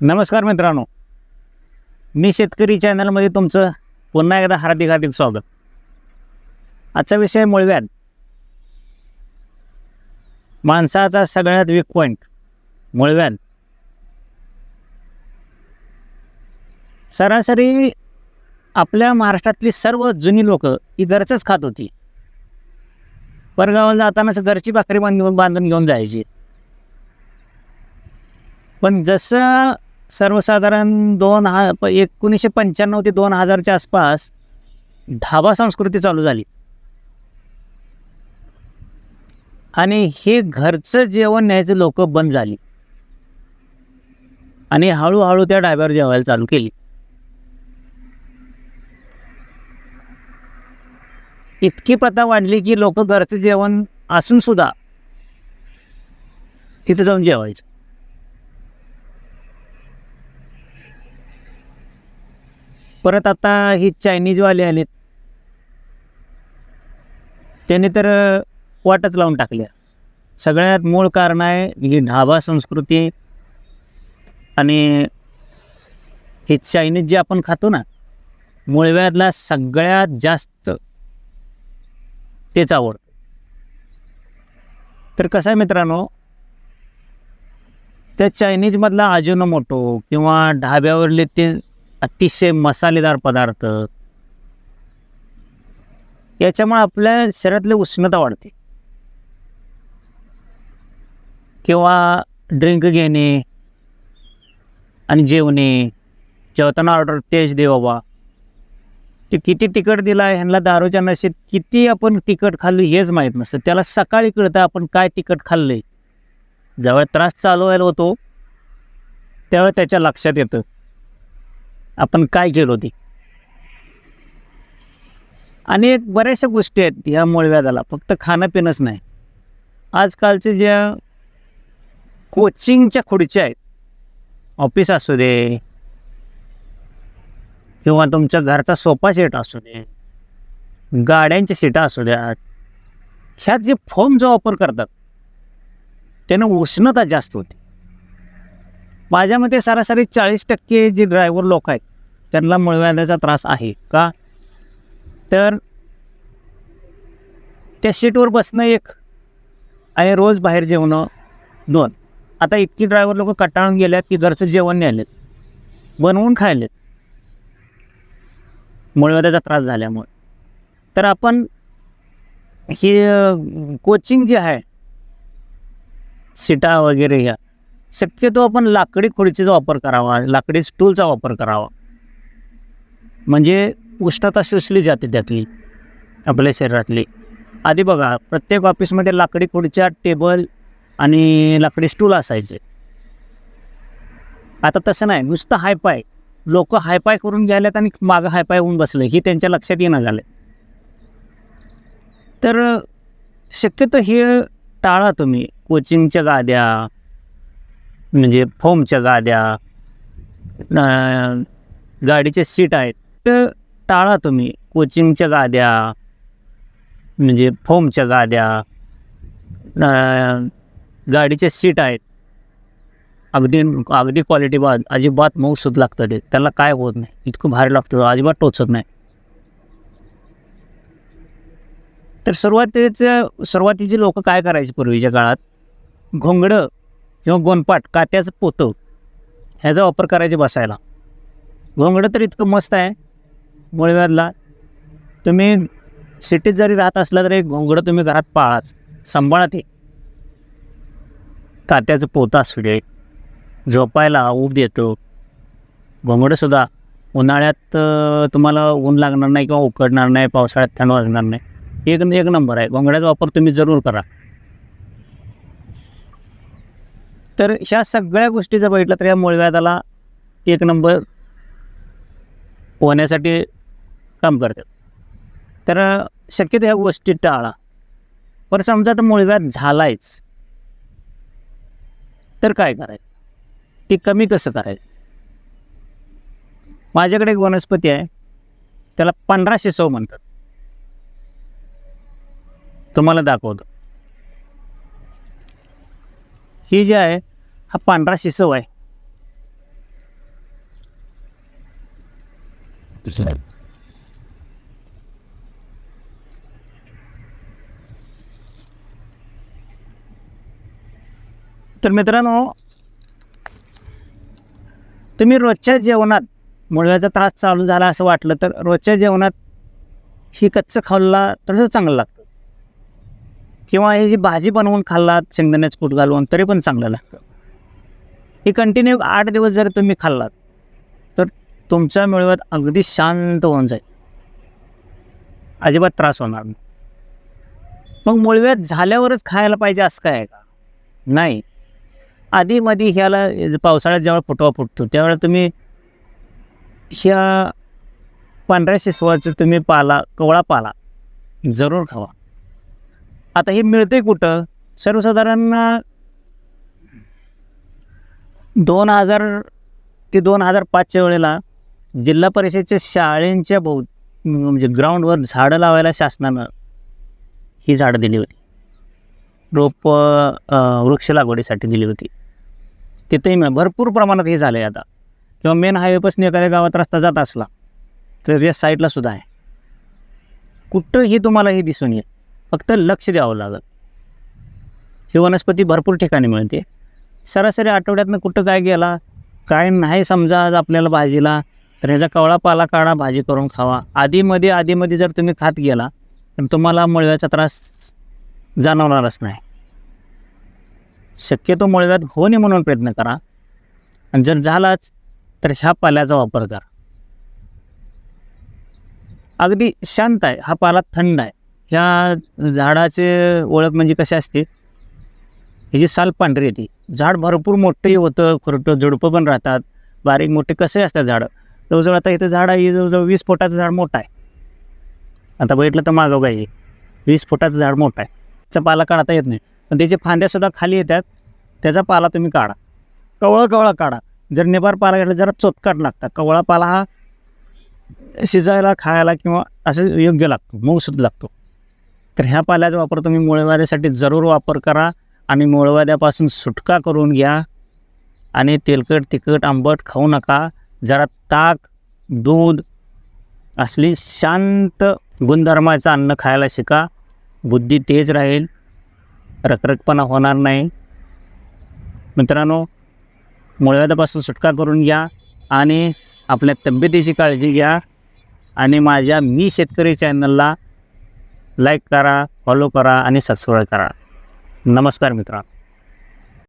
नमस्कार मित्रांनो. मी शेतकरी चॅनलमध्ये तुमचं पुन्हा एकदा हार्दिक हार्दिक स्वागत. आजचा विषय मुळव्यान माणसाचा सगळ्यात वीक पॉईंट मुळव्यान सरासरी आपल्या महाराष्ट्रातली सर्व जुनी लोक ही घरचंच खात होती. परगावाला जातानाच घरची भाकरी बांधून बांधून घेऊन जायची. पण जसं सर्वसाधारण दोन हा प- एकोणीसशे पंच्याण्णव ते दोन हजारच्या आसपास ढाबा संस्कृती चालू झाली. आणि हे घरचं जेवण न्यायचं लोक बंद झाली. आणि हळूहळू त्या ढाब्यावर जेवायला चालू केली. इतकी प्रथा वाढली की लोक घरचं जेवण असून सुद्धा तिथं जाऊन जेवायचं. परत आता ही चायनीजवाले आलेत. त्याने तर वाटच लावून टाकल्या. सगळ्यात मूळ कारण आहे ही ढाबा संस्कृती आणि हे चायनीज जे आपण खातो ना मुळव्यातला सगळ्यात जास्त तेच आवडतं. तर कसं आहे मित्रांनो त्या चायनीजमधला अजिनोमोटो किंवा ढाब्यावरले ते अतिशय मसालेदार पदार्थ. याच्यामुळे आपल्या शरीरातली उष्णता वाढते. किंवा ड्रिंक घेणे आणि जेवणे. जेवताना ऑर्डर तेज दे बाबा. ते किती तिखट दिला ह्यांना दारूच्या नशेत किती आपण तिखट खाल्लं हेच माहीत नसतं. त्याला सकाळी कळतं आपण काय तिखट खाल्लंय. जेव्हा त्रास चालू व्हायला होतो त्यावेळेस त्याच्या लक्षात येतं. आपण काय केलं होती? आणि एक बऱ्याचशा गोष्टी आहेत ह्या मुळव्याधाला फक्त खाणं पिणंच नाही. आजकालचे ज्या कोचिंगच्या खुर्च्या आहेत ऑफिस असू दे किंवा तुमच्या घरचा सोफा सेट असू दे गाड्यांच्या सीटा असू द्यात ह्यात जे फोमचा वापर करतात त्यानं उष्णता जास्त होती. माझ्या मते सरासरी चाळीस टक्के जे ड्रायव्हर लोक आहेत त्यांना मुळव्याधाचा त्रास आहे. का? तर त्या सीटवर बसणं एक आणि रोज बाहेर जेवणं दोन. आता इतकी ड्रायव्हर लोक कटाळून गेल्यात की घरचं जेवण नाही आलेत. बनवून खायलेत. मुळव्याधाचा त्रास झाल्यामुळे. तर आपण ही कोचिंग जी आहे सीटा वगैरे ह्या शक्यतो आपण लाकडी खुर्चीचा वापर करावा लाकडी स्टूलचा वापर करावा. म्हणजे उष्णता शोषली जाते त्यातली आपल्या शरीरातली. आधी बघा प्रत्येक ऑफिसमध्ये लाकडी खुर्च्या टेबल आणि लाकडी स्टूल असायचे. आता तसं नाही नुसतं हायपाय लोक हायपाय करून गेल्यात आणि मागं हायपाय होऊन बसले ही त्यांच्या लक्षात येणं झालं तर शक्यतो हे टाळा तुम्ही कोचिंगच्या गाद्या म्हणजे फोमच्या गाद्या अं, गाडीचे सीट आहेत. तर टाळा तुम्ही कोचिंगच्या गाद्या म्हणजे फोमच्या गाद्या अं, गाडीचे सीट आहेत. अगदी अगदी क्वालिटी बाद अजिबात मऊसूत लागतं ते. त्याला काय होत नाही. इतकं भारी लागतं अजिबात टोचत नाही. तर सुरुवातीचं सुरुवातीची लोक काय करायची पूर्वीच्या काळात? घोंगडं किंवा गोनपाट कात्याचं पोतं ह्याचा वापर करायचे बसायला. घोंगडं तर इतकं मस्त आहे मुळव्याधला. तुम्ही सिटीत जरी राहत असला तरी एक घोंगडं तुम्ही घरात पाळाच सांभाळा ते. कात्याचं पोतं असू दे झोपायला ऊब देतो. घोंगडंसुद्धा उन्हाळ्यात तुम्हाला ऊन लागणार नाही किंवा उकडणार नाही पावसाळ्यात थंड वाजणार नाही. एक एक नंबर आहे घोंगड्याचा वापर तुम्ही जरूर करा. तर ह्या सगळ्या गोष्टी जर बघितलं तर या मुळव्याधाला एक नंबर पोहण्यासाठी काम करतात. तर शक्यतो ह्या गोष्टी टाळा. पण समजा तर मुळव्याध झालायच. तर काय करायचं? ते कमी कसं करायचं? माझ्याकडे एक वनस्पती आहे. त्याला पंधरा शिसव म्हणतात. तुम्हाला दाखवतो. ही जी आहे हा पांढरा शिसव आहे. तर मित्रांनो तुम्ही रोजच्या जेवणात मुळव्याचा त्रास चालू झाला असं वाटलं तर रोजच्या जेवणात ही कच्चं खाल्ला तर चांगलं लागतं. किंवा ही जी भाजी बनवून खाल्लात शेंगदाण्याचं कूट घालून तरी पण चांगलं लागतं. ही कंटिन्यू आठ दिवस जर तुम्ही खाल्लात तर तुमच्या मिळव्यात अगदी शांत होऊन जाईल. अजिबात त्रास होणार नाही. मग मुळव्यात झाल्यावरच खायला पाहिजे असं काय आहे का? नाही. आधी मध्ये ह्याला पावसाळ्यात जेव्हा फुटवा फुटतो त्यावेळेला तुम्ही ह्या पांढऱ्या शिसवाचं तुम्ही पाला कवळा पाला जरूर खावा. आता हे मिळते कुठं? सर्वसाधारण दोन हजार ते दोन हजार पाचच्या वेळेला जिल्हा परिषदेच्या शाळेंच्या बहु म्हणजे ग्राउंडवर झाडं लावायला शासनानं ही झाडं दिली होती. रोप वृक्ष लागवडीसाठी दिली होती. तिथेही मिळ भरपूर प्रमाणात हे झालं आहे आता. किंवा मेन हायवेपासून एखाद्या गावात रस्ता जात असला तर या साईडला सुद्धा आहे. कुठंही तुम्हाला हे दिसून येईल? फक्त लक्ष द्यावं लागेल. ही वनस्पती भरपूर ठिकाणी मिळते. सरासरी आठवड्यातनं कुठं काय गेला काय नाही समजा आज आपल्याला भाजीला तर ह्याचा कवळा पाला काढा भाजी करून खावा. आधीमध्ये आधीमध्ये जर तुम्ही खात गेला तर तुम्हाला मळव्याचा त्रास जाणवणारच नाही. शक्यतो मळव्यात हो नये म्हणून प्रयत्न करा. आणि जर झालाच तर ह्या पाल्याचा वापर करा. अगदी शांत आहे. हा पाला थंड आहे. ह्या झाडाचे ओळख म्हणजे कसे असते? ह्याची साल पांढरी येते झाड भरपूर मोठंही होतं खुरटं झुडपं पण राहतात. बारीक मोठे कसे असतात झाडं? जवळजवळ आता इथं झाड आहे जवळजवळ वीस फुटाचं झाड मोठं आहे. आता बघितलं तर मागं काय वीस फुटाचं झाड मोठं आहे. त्याचा पाला काढता येत नाही. पण त्याचे फांद्यासुद्धा खाली येतात. त्याचा पाला तुम्ही काढा. कवळा कवळा काढा. जर निबार पाला काढला जरा चोतकाट लागतात. कवळा पाला हा शिजायला खायला किंवा असं योग्य लागतो. मऊ लागतो. तर ह्या पाल्याचा वापर तुम्ही. मुळवाद्यासाठी जरूर वापर करा आणि मुळवाद्यापासून सुटका करून घ्या. आणि तेलकट तिखट आंबट खाऊ नका. जरा ताक दूध असली शांत गुणधर्माचं अन्न खायला शिका. बुद्धी तेज राहील. रखरखपणा होणार नाही. मित्रांनो मुळव्याधापासून सुटका करून घ्या आणि आपल्या तब्येतीची काळजी घ्या. आणि माझ्या मी शेतकरी चॅनलला लाईक करा फॉलो करा आणि सबस्क्राईब करा. नमस्कार मित्रांनो.